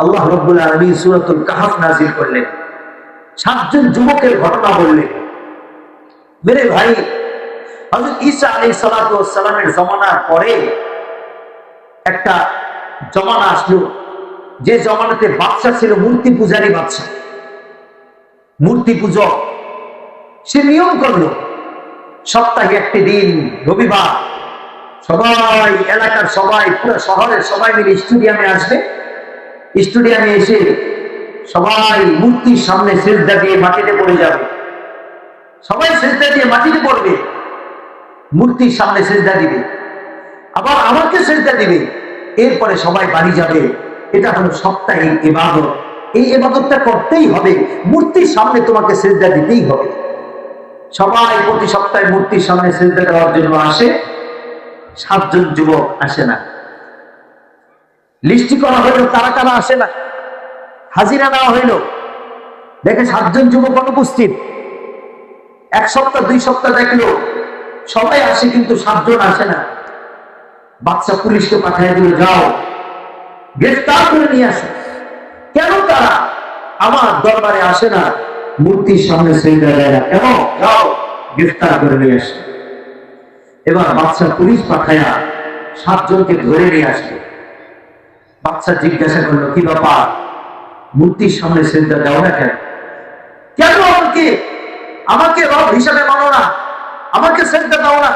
আল্লাহ রব্বুল সুরতুল কাহাফ নাজির করলেন। সাতজন যুবকের ঘটনা বললেন। মেরে ভাই হজরত ঈসা আলী সালামের জমানার পরে একটা জমানা আসলো। যে জমানাতে বাদশা ছিল মূর্তি পূজারী বাদশা মূর্তি পূজক। সে নিয়ম করল, সপ্তাহে একটি দিন, রবিবার, সবাই, এলাকার সবাই, পুরো শহরের সবাই মিলে স্টেডিয়ামে আসবে। স্টেডিয়ামে এসে সবাই মূর্তির সামনে সেজদা দিয়ে মাটিতে পড়ে যাবে। সবাই সেজদা দিয়ে মাটিতে পড়বে। মূর্তির সামনে সেজদা দিবে। আবার আমাকে সেজদা দিবে। এরপরে সবাই বাড়ি যাবে। এটা হলো সপ্তাহে ইবাদত। এই ইবাদতটা করতেই হবে। মূর্তির সামনে তোমাকে সেজদা দিতেই হবে। সবাই প্রতি সপ্তাহে মূর্তির সামনে সেজদা দেওয়ার জন্য আসে। সাতজন যুবক আসে না। লিস্টি করা হইল, তারা কারা আসে না? হাজিরা নেওয়া হইল। দেখে সাতজন যুবক অনুপস্থিত। এক সপ্তাহ, দুই সপ্তাহ দেখল, সবাই আসে কিন্তু সাতজন আসে না। বাচ্চা পুলিশকে পাঠিয়ে দিল, যাও, গ্রেফতার করে নিয়ে আসো। কেন তারা? আমার দরবারে আসে না, মূর্তির সামনে সেইটা দেয় না। কেন? যাও, গ্রেফতার করে নিয়ে আসে। এবার বাচ্চা পুলিশ পাঠায়া সাতজনকে ধরে নিয়ে আসলো। বাচ্চা জিজ্ঞাসা করল, কি ব্যাপার মূর্তির সামনে সেজদা দাও না কেন? কেন আমাকে? আমাকে রব হিসাবে মানো না। আমাকে সেজদা দাও না।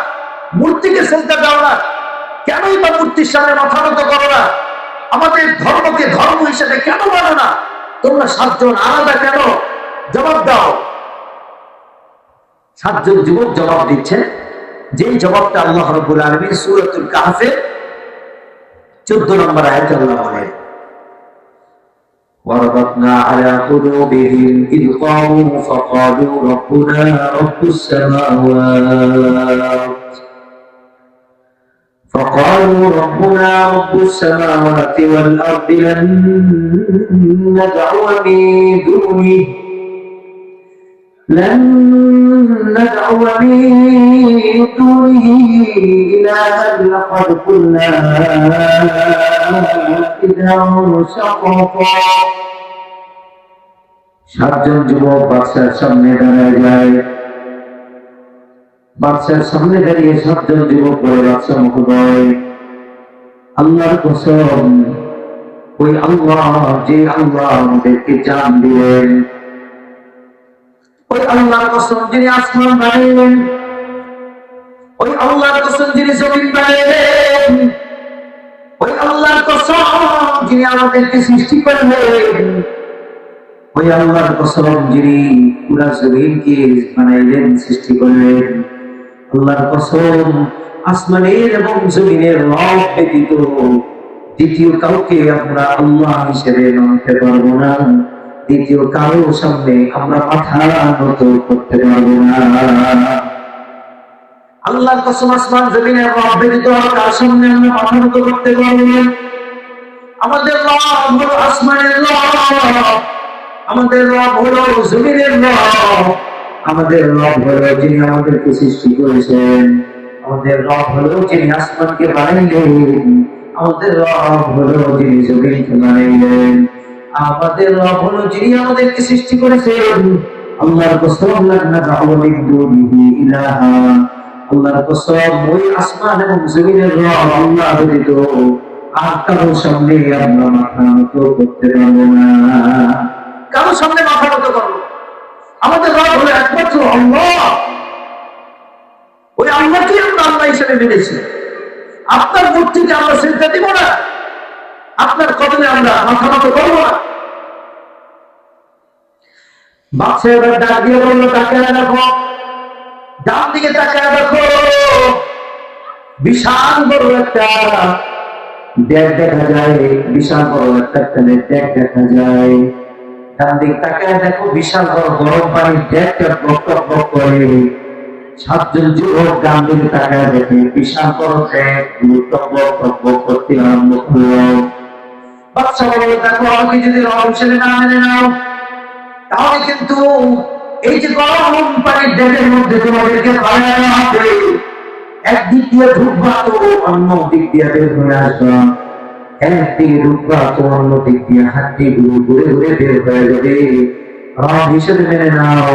মূর্তিকে সেজদা দাও না। কেনই বা মূর্তির সামনে মাথা নত করো না? আমাদের ধর্মকে ধর্ম হিসেবে কেন মানো না? তোমরা সাতজন আলাদা কেন? জবাব দাও। সাতজন যুবক জবাব দিচ্ছে, যেই জবাবটা আল্লাহ রব্বুল আলমী সুরতুল কাহাফে চোদ্দ নম্বর আয়াত আল্লাহ বলেন وربطنا على قلوبهم إذ قاموا فقالوا ربنا رب السماوات فقالوا ربنا رب السماوات والأرض لن ندعو من دونه لن ندعو من دونه إلها لقد قلنا إذا شططا সাতজন যুবক বাচ্চার সামনে দাঁড়ায় যায় বাচ্চার সামনে দাঁড়িয়ে সাতজন যুবক বলে বাচ্চা মহোদয় আল্লাহর কসম ওই আল্লাহ যে আল্লাহ আমাদেরকে জান দিলেন ওই আল্লাহর কসম যিনি আসমান বানাইলেন ওই আল্লাহর কসম যিনি জমিন বানাইলেন ওই আল্লাহর কসম যিনি আমাদেরকে সৃষ্টি করলেন, ওই আল্লাহর কসম যিনি পুরা জমিনকে বানাইলেন, সৃষ্টি করলেন। আল্লাহর কসম আসমানের এবং জমিনের রব ব্যতীত দ্বিতীয় কাউকে আমরা আল্লাহ হিসেবে মানতে পারব না। দ্বিতীয় কারোর সামনে আমরা মাথা নত করতে পারব না। আল্লাহর কসম আসমান জমিনের কার সামনে আমরা মাথা নত করতে পারব না? আমাদের রব হলো আসমানের রব, আমাদের রব হলো জমিনের আমাদের রব হলো যিনি আমাদেরকে সৃষ্টি করেছেন, আমাদের রব হলো যিনি আসমানকে বানাইলেন, আমাদের রব হলো যিনি জমিনকে বানাইলেন। আমাদের রব হলো যিনি আমাদেরকে সৃষ্টি করেছেন। আল্লাহর কসম ইলাহা। আল্লাহর কসম ওই আসমান এবং জমিনের রব আল্লাহ ব্যতীত আর কারও সামনে আমরা মাথা নত করতে পারব না। কারও সামনে মাথা নত আমাদের রব হলো একমাত্র আল্লাহ। ওই আল্লাহকে আমরা আল্লাহ হিসেবে মেনেছি। আপনার মূর্তিকে আমরা চিন্তা দিব না। আপনার কদমে আমরা মাথা নত করব না। বাচ্চা ডাক দিয়ে বলল দেখো। ডান দিকে দেখো। বিশাল বড় একটা ড্যাগ দেখা যায়। বিশাল বড় একটা ড্যাগ দেখা যায়। ডান দিকে দেখো, বিশাল বড় গরম পানির ড্যাগটা বক বক করে। সাতজন যুবক ডান দিকে তাকায় দেখে, বিশাল বড় টক বক বক করতে আরম্ভ করল। বাচ্চা বলল দেখো, আমাকে যদি রব হিসেবে না মেনে নাও, তাহলে কিন্তু এই যে গরম পানির ড্যাগের মধ্যে তোমাদেরকে ফালানো হবে একদিক দিয়ে ঢুকবা তো অন্য দিক দিয়ে বের হয়ে আসবা একদিকে রূপা তো অন্য দিক দিয়ে ঘুরে ঘুরে বের হয়ে যাবে। রব হিসেবে মেনে নাও।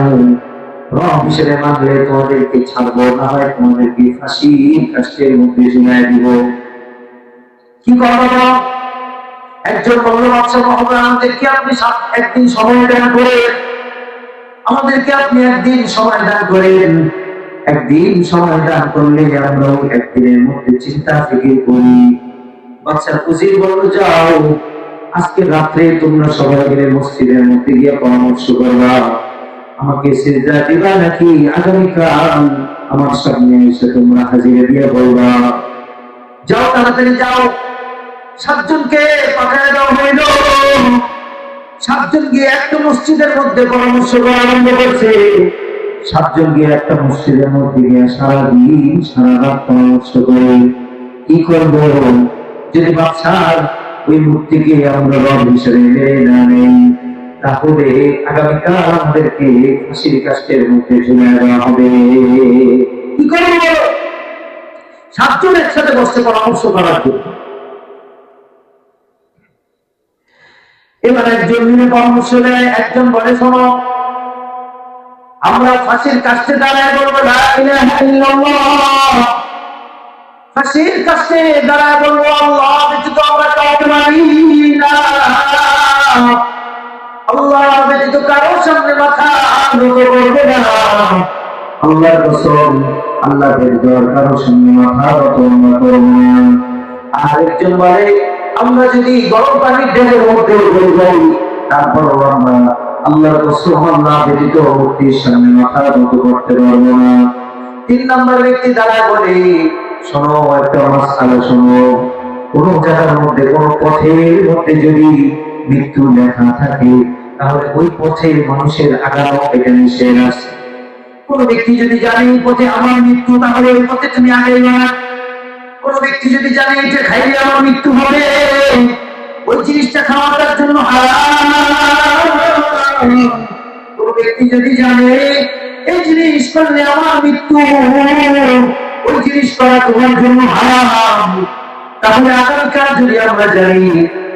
রব হিসেবে মানলে তোমাদেরকে ছাড়বো, না হয় তোমাদেরকে ফাঁসি কাষ্টের মধ্যে ঝুলাই দিব। কি করব? একজন মহোদয়, আমাদেরকে আপনি একদিন সময় দান করে। আমাদেরকে আপনি একদিন সময় দান করেন। একদিন সময় দান করলে একদিনের মধ্যে চিন্তা থেকে করি বাচ্চা যাও, আজকে রাত্রে তোমরা সবাই মিলে মসজিদের মধ্যে গিয়ে পরামর্শ করবা। আমাকে সিজদা দিবা নাকি আগামীকাল আমার সামনে এসে তোমরা হাজিরা দিয়ে বলবা। যাও, তাড়াতাড়ি যাও। সাতজনকে পাঠায় দেওয়া হইল। সাতজন গিয়ে একটা মসজিদের মধ্যে পরামর্শ করা আরম্ভ করছে। সাতজন গিয়ে একটা মসজিদের মধ্যে গিয়ে সারাদিন সারা রাত পরামর্শ করে, কি করব? যদি বাচ্চার ওই মূর্তিকে আমরা রব হিসেবে মেনে না নেই, তাহলে আগামীকাল আমাদেরকে ফাঁসির কাষ্টের মধ্যে ঝুলে দেওয়া হবে। কি করব? সাতজন একসাথে বসে পরামর্শ করার জন্য। এবার একজন পরামর্শ দেয় একজন বলে, শোনো, আমরা ফাঁসির কাছে দাঁড়ায় ফাঁসির কাছে দাঁড়ায় বলব, আল্লাহ ব্যতীত আমরা কাউকে মানি না। আল্লাহ ব্যতীত কারও সামনে মাথা না। আল্লাহর কসম আল্লাহ সামনে মাথা না। আরেকজন বলে আমরা যদি গরম পানির ঢেলের মধ্যে উঠে যাই, তারপরও আমরা আল্লাহর কসম আল্লাহ ব্যতীত মূর্তির সামনে মাথা নত করতে পারব না। তিন নম্বর ব্যক্তি দাঁড়ায় বলে, শোনো, একটা মাসালা শোনো, কোন জায়গার মধ্যে, কোন পথের মধ্যে যদি মৃত্যু লেখা থাকে, তাহলে ওই পথে মানুষের আগানো এটা নিষেধ আছে। কোন ব্যক্তি যদি জানে এই পথে আমার মৃত্যু, তাহলে ওই পথে তুমি আগে না কোন ব্যক্তি যদি জানে এটা খাইলে আমার মৃত্যু হবে, ওই জিনিসটা খাওয়া তার জন্য কোন ব্যক্তি যদি জানে, এই জিনিস করলে আমার মৃত্যু, ওই জিনিস করা তোমার জন্য হারাম। তাহলে আগামীকাল যদি আমরা জানি,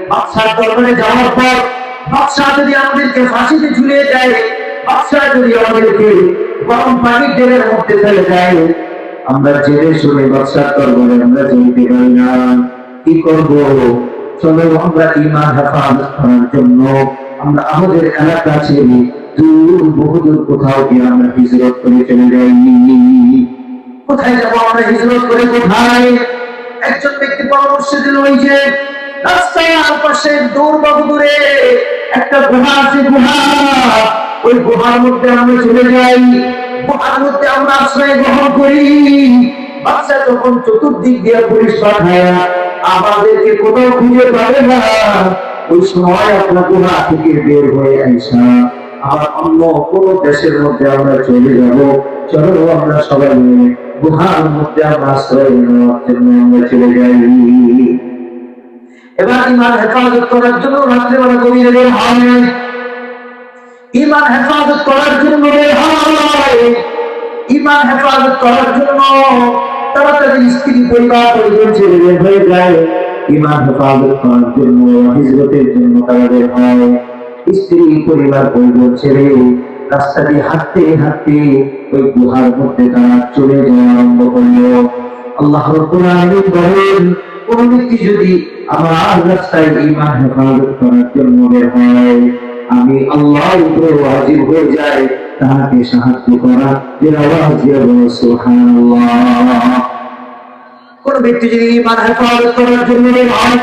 বাদশার দরবারে যাওয়ার পর বাদশাহ যদি আমাদেরকে ফাঁসিতে ঝুলিয়ে দেয়, বাদশাহ যদি আমাদেরকে গরম পানির ডেলের মধ্যে ফেলে দেয় আমরা জেনে শুনে বাদশার দরবারে আমরা যেতে পারি না। কি করব? চলো আমরা ইমান হেফাজত করার জন্য। আমরা আমাদের এলাকা ছেড়ে দূর, বহুদূর কোথাও গিয়ে আমরা হিজরত করে চলে যাই। কোথায় যাব আমরা হিজরত করে, কোথায়? একজন ব্যক্তি পরামর্শ দিল ওই যে রাস্তার পাশে দূর বহু দূরে একটা গুহা আছে, গুহা। ওই গুহার মধ্যে আমরা চলে যাই। গুহার আমরা আশ্রয় গ্রহণ করি। বাচ্চা যখন চতুর্দিক দিয়ে পুলিশ পাঠায় আমাদেরকে কোথাও খুঁজে পাবে না। ওই সময় আপনার গুহা থেকে বের হয়ে আইসা আবার অন্য কোন দেশের মধ্যে আমরা চলে যাব। চলো আমরা সবাই মিলে গুহার মধ্যে আমরা আশ্রয় নেওয়ার জন্য আমরা চলে যাই। এবার ইমান হেফাজত করার জন্য রাত্রেবেলা গভীরে বের হয়। ইমান হেফাজত করার জন্য ইমান হেফাজত করার জন্য তাড়াতাড়ি স্ত্রী পরিবার পরিজন বের হয়ে যায়। ইমান হেফাজত করার জন্য, হিজরতের জন্য তারা বের হয়। স্ত্রী পরিবার পরিজন ছেড়ে রাস্তা দিয়ে হাঁটতে হাঁটতে ওই গুহার মধ্যে তারা চলে যাওয়া আরম্ভ করল। আল্লাহ বলেন, কোন ব্যক্তি যদি আমার রাস্তায় ঈমান হেফাজত করার জন্য বের হয় আমি আল্লাহর উপরে ওয়াজিব হয়ে যায় তাহাকে সাহায্য করা এর আওয়াজ দিয়ে বলো, সুবহানাল্লাহ। কোন ব্যক্তি যদি ঈমান হেফাজত করার জন্য বের হয়,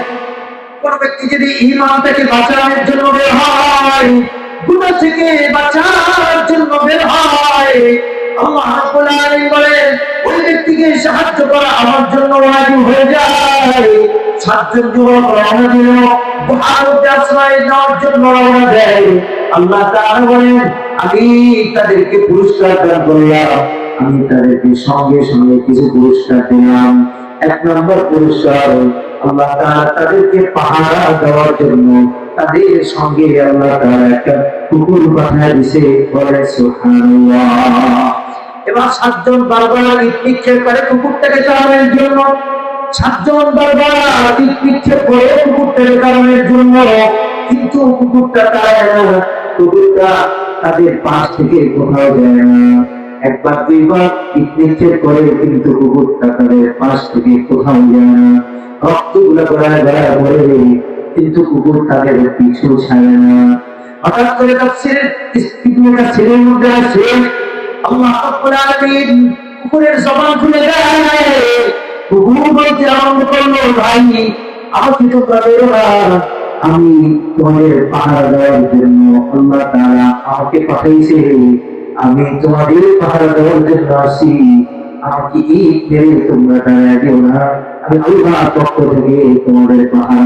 কোন ব্যক্তি যদি ঈমান থেকে বাঁচানোর জন্য বের হয় গুনাহ থেকে বাঁচার জন্য বের হয়, আল্লাহ রাব্বুল আলামিন বলেন ওই ব্যক্তিকে সাহায্য করা আমার জন্য ওয়াজিব হয়ে যায়। সাতজন যুবক রওনা আশ্রয় নেওয়ার জন্য রওনা দেয় আল্লাহ তাআলা বলেন, আমি তাদেরকে পুরস্কার দান করলাম আমি তাদেরকে সঙ্গে সঙ্গে কিছু পুরস্কার দিলাম। এক নম্বর পুরস্কার, আল্লাহ তাআলা তাদেরকে পাহারা দেওয়ার জন্য তাদের সঙ্গে আল্লাহ তাআলা একটা কুকুর পাঠায় দিছে বলে সুবহানাল্লাহ। এবার সাতজন বারবার ইট নিক্ষেপ করে কুকুরটাকে তাড়ানোর জন্য। সাতজন বারবার দিক নিক্ষেপ করে কুকুরটার কারণের জন্য। কিন্তু কুকুরটা তারা কুকুরটা তাদের পাশ থেকে কোথাও যায় না। একবার, দুইবার দিক নিক্ষেপ করে, কিন্তু কুকুরটা তাদের পাশ থেকে কোথাও যায় না। রক্তগুলা গড়ায় গড়ায় পড়ে কিন্তু কুকুর তাদের পিছু ছাড়ে না। হঠাৎ করে তাফসীরের ইস্তিগফার ছেলের মধ্যে আছে আল্লাহ আমি তোমাদের পাহারা দেওয়ার জন্য আল্লাহ তাআলা আমাকে পাঠাইছে আমি তোমাদের পাহারা দেওয়ার জন্য আসি আমাকে ঈদ মেরে তোমরা তারা দিও না। আমি আল্লাহর পক্ষ থেকে তোমাদের পাহারা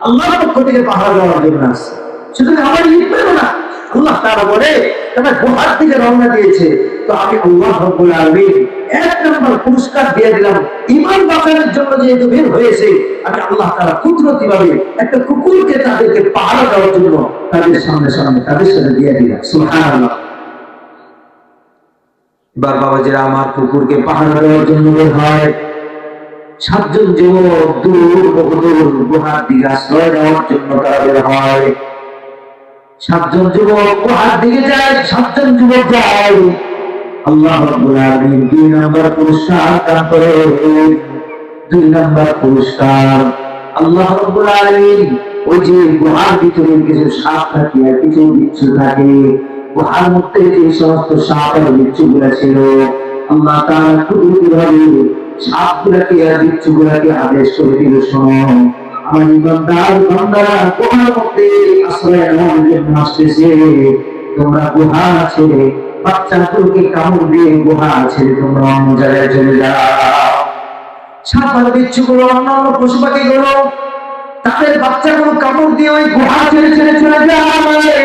আল্লাহ পক্ষ থেকে পাহারা দেওয়ার জন্য আসছে। সুতরাং আমার পেল না। আল্লাহ তারা বলে আমার কুকুরকে পাহারা দেওয়ার জন্য বের হয়। সাতজন যুবক দূর বহুদূর গুহার দিকে আশ্রয় দেওয়ার জন্য তারা বের হয়। সাতজন যুবক গুহার দিকে যায়, সাতজন যুবক যায়। আল্লাহ রাব্বুল দুই নম্বর পুরস্কার করে। দুই নম্বর পুরস্কার, আল্লাহ রাব্বুল ওই যে গুহার ভিতরে কিছু সাপ থাকে, আর কিছু বিচ্ছু থাকে, গুহার মধ্যে যে সমস্ত সাপ আর বিচ্ছু গুলা ছিল, আল্লাহ তাআলা কুদরতি ভাবে সাপগুলাকে আর বিচ্ছু গুলাকে আদেশ করে দিল শোনো। আমার ছেড়ে বাচ্চাগুলোকে কামড় দিয়ে বাচ্চাগুলো কামড় দিয়ে ওই গুহা ছেড়ে ছেড়ে চলে যায়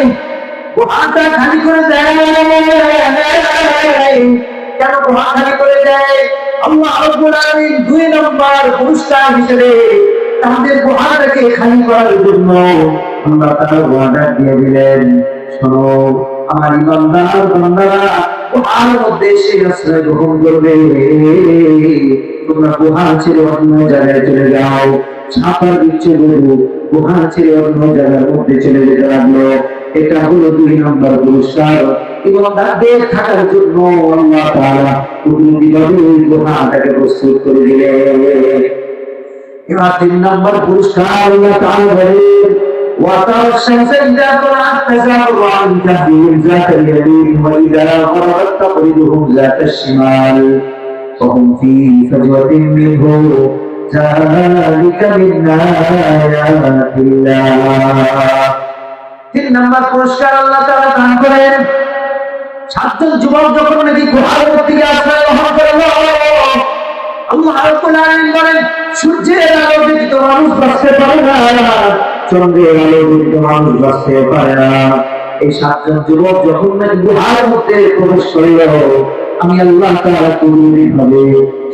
গুহাটা খালি করে দেয়। কেন গুহা খালি করে দেয়? আল্লাহ রাব্বুল আলামিন দুই নম্বর পুরস্কার হিসেবে তাদের গুহাটাকে খালি করার জন্য আল্লাহ তাআলা ওয়াদা দিয়ে দিলেন। শোনো, আমার ইমানদার বান্দারা মধ্যে এসে আশ্রয় গ্রহণ করবে। তোমরা ছেড়ে অন্য জায়গায় চলে যাও। ছাপার ছেড়ে অন্য জায়গার মধ্যে চলে যেতে লাগল। এটা হলো দুই নম্বর পুরস্কার। তাদের থাকার জন্য আল্লাহ প্রস্তুত করে দিলেন। এবার তিন নম্বর পুরস্কার আল্লাহ তাআলা বলেন وترى الشمس إذا طلعت تزاور عن كهفهم ذات اليمين وإذا غربت تقرضهم ذات الشمال وهم في فجوة منه ذلك من آيات الله তিন নম্বর পুরস্কার আল্লাহ তাআলা দান করেন সাতজন যুবক যখন নাকি গুহার মধ্যে আশ্রয় গ্রহণ করলো আল্লাহ রাব্বুল আলামিন সূর্যের আলো ব্যতীত মানুষ না, চন্দ্রের আলো ব্যতীত মানুষ বাঁচতে পারে না, এই সাতজন যুবক যখন নাকি গুহার মধ্যে প্রবেশ করল, আমি আল্লাহ তাআলা কুদরতি ভাবে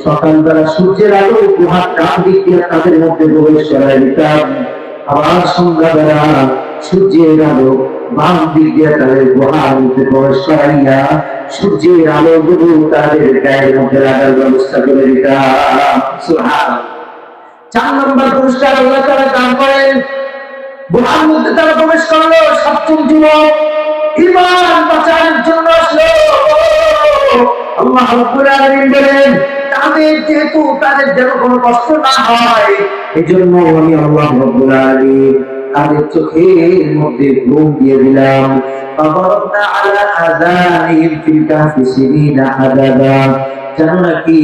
সকালবেলা সূর্যের আলো গুহার ডান দিয়ে তাদের মধ্যে প্রবেশ করাই দিতাম। আবার সন্ধ্যাবেলা সূর্যের আলো বাম দিক দিয়ে তাদের গুহার মধ্যে প্রবেশ করাইয়া সূর্যের আলো গুলো তাদের গায়ের মধ্যে লাগার ব্যবস্থা করে দিতাম। চার নম্বর পুরস্কার আল্লাহ তারা দান করেন। মধ্যে তারা প্রবেশ করল, সপ্তম যুবক। ইমান বাঁচানোর জন্য আসলো। আল্লাহ রাব্বুল আলামিন বলেন, তাদের যেহেতু তাদের যেন কোনো কষ্ট না হয় এই জন্য আমি আল্লাহ রাব্বুল আলামিন তাদের চোখের মধ্যে ঘুম দিয়ে দিলাম فضربنا على آذانهم في الكهف سنين عددا জানো নাকি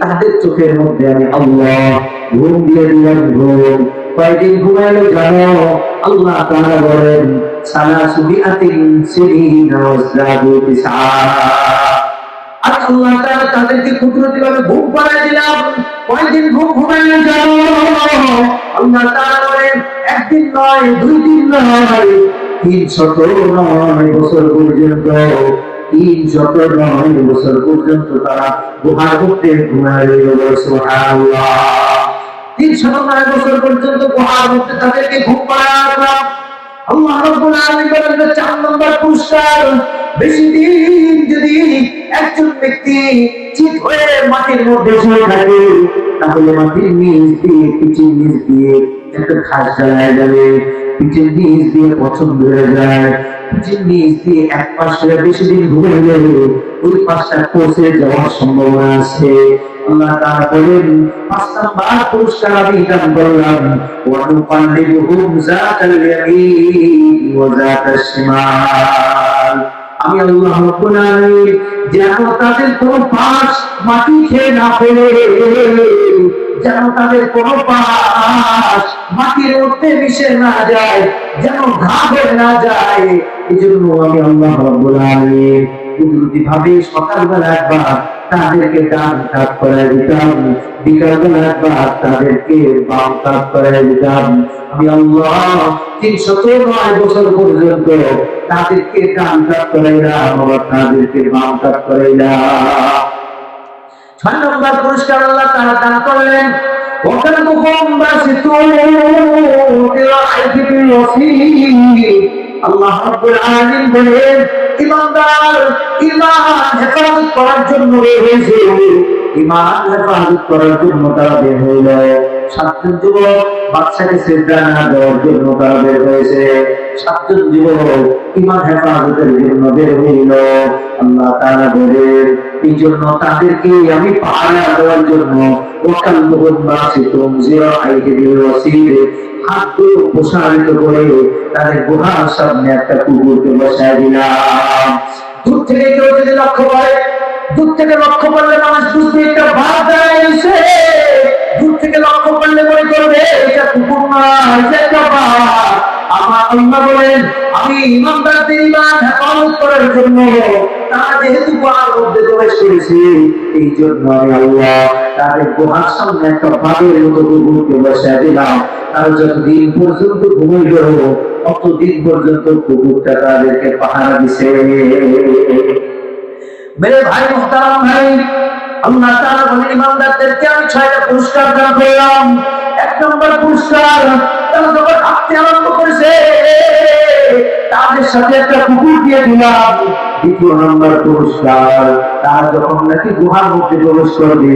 তাদের চোখের মধ্যে আমি আল্লাহ ঘুম দিয়ে দিলাম ঘুম কয়দিন ঘুমাইলো জানো আল্লাহ তাআলা বলেন সালাসুবিআতিন সিনিনা ওয়াজদাদু তিসআ আর আল্লাহ তাআলা তাদেরকে কুদরতি ভাবে ঘুম পাড়ায় দিলাম। কয়দিন ঘুম ঘুমাইলো জানো আল্লাহ তাআলা বলেন, একদিন নয়, দুই দিন নয়, তিন শত নয় বছর পর্যন্ত, তিন শত নয় বছর পর্যন্ত তারা গুহার মধ্যে সুবহানাল্লাহ। তিন শত নয় বছর পর্যন্ত গুহার মধ্যে তাদেরকে ঘুম রাখলাম আল্লাহ হয়ে যাবে। বেশি দিন ঘুরে গেলে ওই পাশটা পৌঁছে যাওয়ার সম্ভাবনা আছে। আল্লাহ বলেন পুরস্কার আমি করলাম। আমি আল্লাহ যেন তাদের কোন পাশ মাটি খেয়ে না যেন তাদের পাশ মাটির মধ্যে মিশে না যায়, যেন ঘা হয়ে না যায়। এই জন্য আমি আল্লাহ রাব্বুল কুদরতি ভাবে সকালবেলা একবার তাদেরকে ডান কাজ করে দিতাম বিকালবেলা একবার তাদেরকে বাম কাজ করে দিতাম আমি আল্লাহ তিনশত নয় বছর পর্যন্ত তাদেরকে ডান কাজ করাইলাম আবার তাদেরকে বাম কাজ করাইলাম ছয় নম্বর পুরস্কার আল্লাহ তারা দান করলেন وكلبهم باسط ذراعيه بالوسيل আল্লাহ রাব্বুল আলামিন বলেন ইমানদার ইমান হেফাজত করার জন্য বের হয়েছে ইমান হেফাজত করার জন্য তারা বের হইল সাতজন যুবক বাচ্চাকে না দেওয়ার জন্য তারা বের হয়েছে। সাতজন যুবক ইমান হেফাজতের জন্য বের হইল। আল্লাহ তাআলা বলেন এই জন্য তাদেরকে আমি দেওয়ার জন্য বিল ওয়াসিল হাতগুলো প্রসারিত করে তাদের গুহার সামনে একটা কুকুরকে বসায় দিলাম। দূর থেকে কেউ যদি লক্ষ্য করে দূর থেকে লক্ষ্য করলে মানুষ বুঝবে, একটা ভাব দাঁড়াইছে দূর থেকে লক্ষ্য করলে মনে করবে, এটা কুকুর না, এটা আমার বলেন, আমি ইমান হেফাজত করার জন্য তারা যেহেতু মধ্যে প্রবেশ করেছে, এই জন্য আমি আল্লাহ তাদের সামনে একটা মতো কুকুরকে বসায় দিলাম। যতদিন পর্যন্ত ঘুমাইল ততদিন পর্যন্ত কুকুরটা তাদেরকে পাহারা দিছে। মেরে ভাই মোহতারাম ভাই আল্লাহ তাআলা বলেন ইমানদারদেরকে আমি ছয়টা পুরস্কার দান করলাম এক নম্বর পুরস্কার তারা যখন হাঁটতে আরম্ভ করেছে তাদের সাথে একটা কুকুর দিয়ে দিলাম। দ্বিতীয় নম্বর পুরস্কার, তারা যখন নাকি গুহার মধ্যে প্রবেশ করবে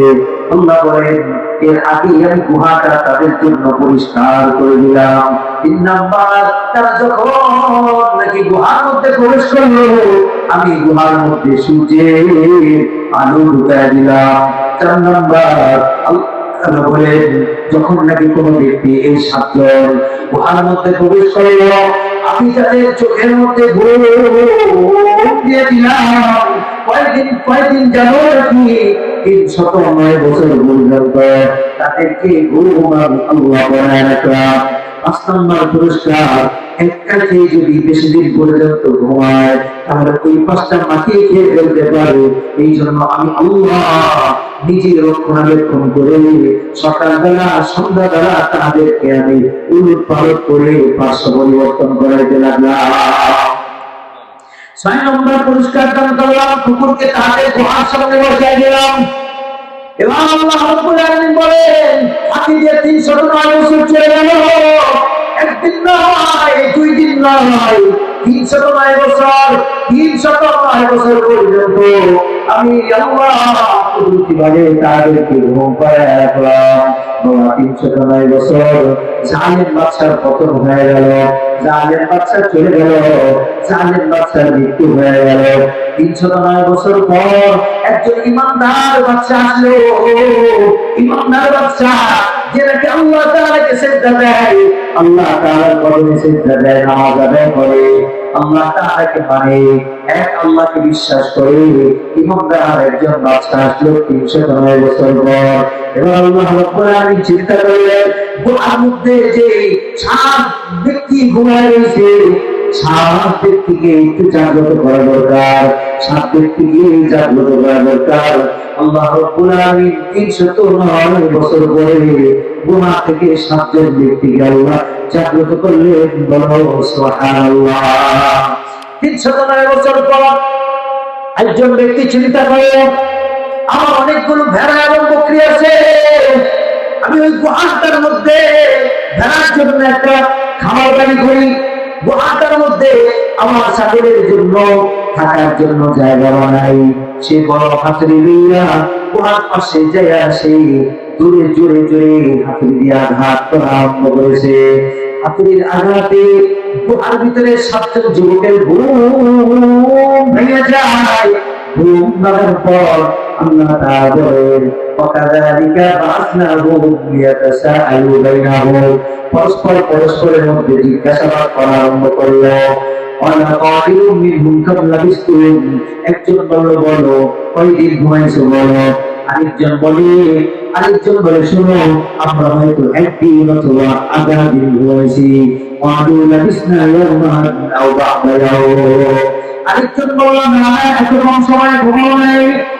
আল্লাহ বলেন এর আগে আমি গুহাটা তাদের জন্য পরিষ্কার করে দিলাম। তিন নাম্বার তারা যখন নাকি গুহার মধ্যে প্রবেশ করল, আমি গুহার মধ্যে সূর্যের আলো ঢুকায় দিলাম। চার নাম্বার যখন নাকি কোনো ব্যক্তি এই সাতজন গুহার মধ্যে প্রবেশ করল, আমি তাদের চোখের মধ্যে দিয়ে দিলাম। কয়েকদিন কয়েকদিন যেন নাকি তিন শত নয় বছর পর্যন্ত তাদেরকে আমি আল্লাহ বানায় রাখলাম পাঁচ নম্বর পুরস্কার একটা খেয়ে যদি বেশি দিন পর্যন্ত ঘুমায় তাহলে ওই পাঁচটা মাটিয়ে খেয়ে ফেলতে পারে এই জন্য আমি আল্লাহ নিজে রক্ষণাবেক্ষণ করে সকালবেলা সন্ধ্যাবেলা তাদেরকে আমি করে পার্শ্ব পরিবর্তন করাইতে লাগলাম পুরস্কার কুকুরকে এবং আল্লাহ রাব্বুল আলামিন বলেন হাতি যে 309 বছর চলে গেল। একদিন নয় দুই দিন নয় 309 বছর 309 বছর পর্যন্ত আমি তাদেরকে বাবা 309 বছর পতন হয়ে গেল। জালেম বাচ্চা চলে গেল। জালের বাচ্চার মৃত্যু হয়ে গেল। তিনশো নয় বছর পর একজন ইমানদার বাচ্চা আসলো। ইমানদার বাচ্চা যেটাকে আল্লাহ তাআলাকে সেজদা দেয়, আল্লাহ তাআলার কদমে সেজদা দেয়, নামাজ আদায় করে। আল্লাহ তাআলাকে মানে এক আল্লাহকে বিশ্বাস করে ইমানদার একজন বাচ্চা আসলো তিনশো নয় বছর পর। এবার আল্লাহ রব্বুল আলামিন চিন্তা করলেন গোয়ার মধ্যে যে সাত ব্যক্তি ঘুমায় রয়েছে সাত ব্যক্তিকে একটু জাগ্রত করা দরকার। সাত জাগ্রত করা দরকার। আল্লাহ রব্বুল আলামিন 309 বছর পরে গুনাহ থেকে সাতজন ব্যক্তিকে আল্লাহ জাগ্রত করলেন। বলো, সুবহানাল্লাহ। 309 বছর পর একজন ব্যক্তি চিন্তা করে, আমার অনেকগুলো ভেড়া এবং বকরি আছে। আমি ওই গুহাটার মধ্যে ভেড়ার জন্য একটা খাবার বাড়ি করি। গুহাটার মধ্যে আমার ছাগলের জন্য থাকার জন্য জায়গা বানাই সে বড় হাতুড়ি লইয়া কুয়ার পাশে যায় আসে জোরে জোরে জোরে হাতুড়ি দিয়ে আঘাত করা আরম্ভ করেছে হাতুড়ির আঘাতে গুহার ভিতরে সাতজন যুবকের ঘুম ভেঙে যায় ঘুম ভাঙার পর আল্লাহ তাআলা বলেন وكذلك بعثناهم ليتساءلوا بينهم পরস্পর পরস্পরের মধ্যে জিজ্ঞাসাবাদ করা আরম্ভ করল। একজন বলল, বলো কয়দিন ঘুমাইছো বলো। আরেকজন বলে আরেকজন বলে, শোনো, আমরা হয়তো একদিন অথবা আধা দিন ঘুমাইছি। আরেকজন বলল, না সময় ঘুমাও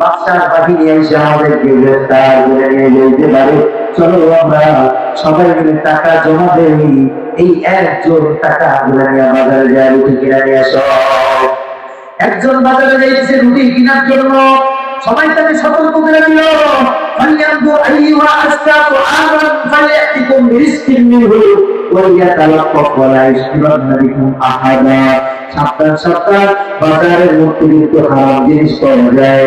বাচ্চার বাহিনী এসে আমাদেরকে গ্রেফতার করে নিয়ে যেতে পারে। চলো আমরা সবাই মিলে টাকা জমা দেই। এই একজন টাকা গুলো নিয়ে বাজারে যায় রুটি নিয়ে একজন বাজারে যাইতেছে রুটি কেনার জন্য। সবাই তাকে সতর্ক করে দিল। বাজারের মধ্যে হারাম জিনিস পাওয়া যায়।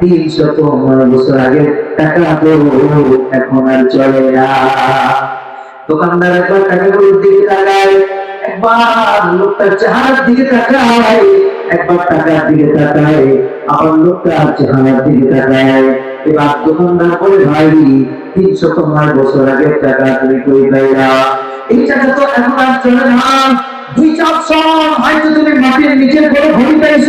তিন শত বছর আগের টাকা এখন আর চলে না। দোকানদার একবার টাকাগুলোর দিকে তাকায়, একবার লোকটার চেহারার দিকে তাকায়, একবার টাকার দিকে তাকায়, আবার লোকটার চেহারার দিকে তাকায়। এবার দোকানদার বলে, ভাই, তিনশো তোমার বছর আগের টাকা তুমি কই পাইলা এই টাকা তো এখন আর চলে না। দুই চার সন হয়তো তুমি মাটির নিচে করে ভরি পেয়েছ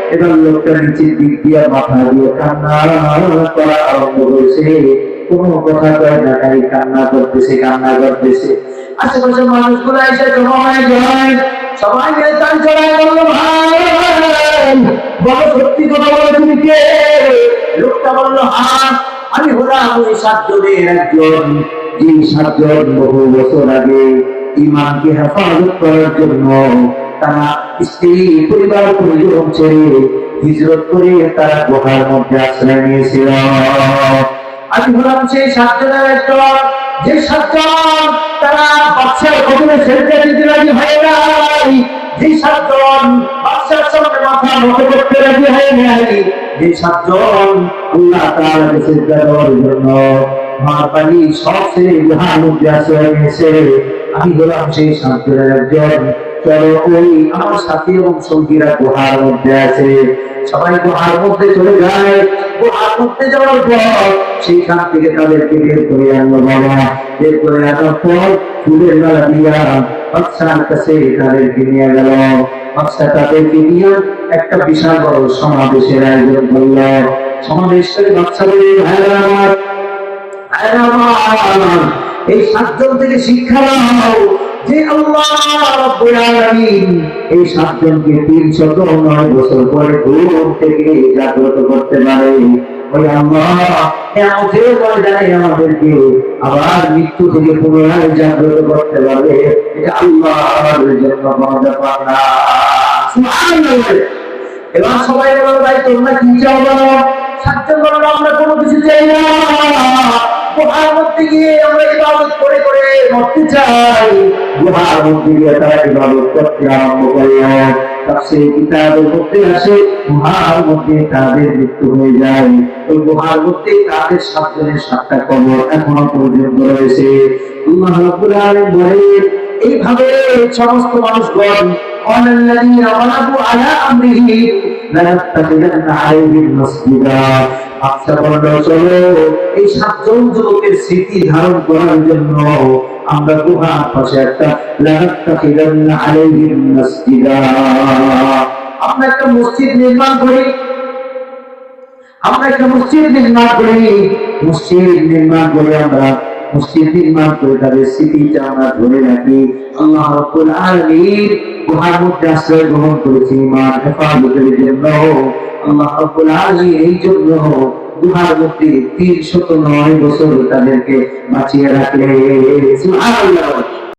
এবার লোকটা নিচের দিক দিয়ে মাথা দিয়ে কান্না করা আরম্ভ করেছে। কথা কয় না, খালি কান্না করতেছে কান্না করতেছে। আশেপাশের মানুষগুলো এসে জমা হয়ে যায় সবাই ভাই। বলো সত্যি কথা তুমি কে? লোকটা বলল আমি হলাম ওই সাতজনের একজন। যে সাতজন বহু বছর আগে ইমানকে হেফাজত করার জন্য তারা স্ত্রী পরিবার পরিজন ছেড়ে হিজরত করে তারা মধ্যে আশ্রয় নিয়েছিল। আমি হলাম সেই সাতজনের একজন। যে সাতজন তারা বাচ্চার দিতে রাজি হয় নাই। যে সাতজন বাচ্চার মাথা নত করতে রাজি হয় নাই। যে সাতজন আল্লাহ কাছে দেওয়ার জন্য সব ছেড়ে মধ্যে আশ্রয় নিয়েছে। আমি হলাম সেই সাতজনের একজন। সবাই গুহার মধ্যে চলে যায়। গুহার মধ্যে যাওয়ার পর সেইখান থেকে তাদেরকে বের করে আনলো বাবা। বের করে আনার পর ফুলের দিয়া কাছে তাদেরকে নিয়ে গেল। একটা বিশাল বড় সমাবেশের আয়োজন করল। সমাবেশ করে বাচ্চা এই সাতজন থেকে শিক্ষা যে আল্লাহ, রাব্বুল আলামিন। এই সাতজনকে তিনশত নয় বছর পরে ঘুম থেকে জাগ্রত করতে পারে। ওই আল্লাহ কেমতের ময়দানে আমাদেরকে আবার মৃত্যু থেকে পুনরায় জাগ্রত করতে পারবে। এটা আল্লাহর জন্য কোনো ব্যাপার না। এবার সবাই বলো, ভাই, তোমরা কি চাও বলো? সাতজন বলো, আমরা কোনো কিছু চাই না। গুহার মধ্যে গিয়ে আমরা ইবাদত করে করে মরতে চাই। গুহার মধ্যে গিয়ে তারা ইবাদত করতে আরম্ভ করল। সেই কিতাবের মধ্যে আসে, গুহার মধ্যে তাদের মৃত্যু হয়ে যায়। ওই গুহার মধ্যে তাদের সাতজনের সাতটা কবর এখনও পর্যন্ত রয়েছে। এইভাবে সমস্ত মানুষগণ, অনাল্লাযীনা আমানু আলা আমরিহি লানাত্তাখিযান্না আলাইহিম মাসজিদা। এই সাতজন যুবকের স্মৃতি ধারণ করার জন্য আমরা গুহার পাশে একটা আমরা একটা মসজিদ নির্মাণ করি। আমরা একটা মসজিদ নির্মাণ করি। মসজিদ নির্মাণ করে আমরা মসজিদ নির্মাণ করে তাদের স্মৃতিটা আমরা ধরে রাখি। আল্লাহ রব্বুল আলামিন গুহার মধ্যে আশ্রয় গ্রহণ করেছে ইমান হেফাজতের জন্য আল্লাহ রব্বুল আলামিন এই জন্য গুহার মধ্যে তিনশত নয় বছর তাদেরকে বাঁচিয়ে রাখলে সুবহানাল্লাহ।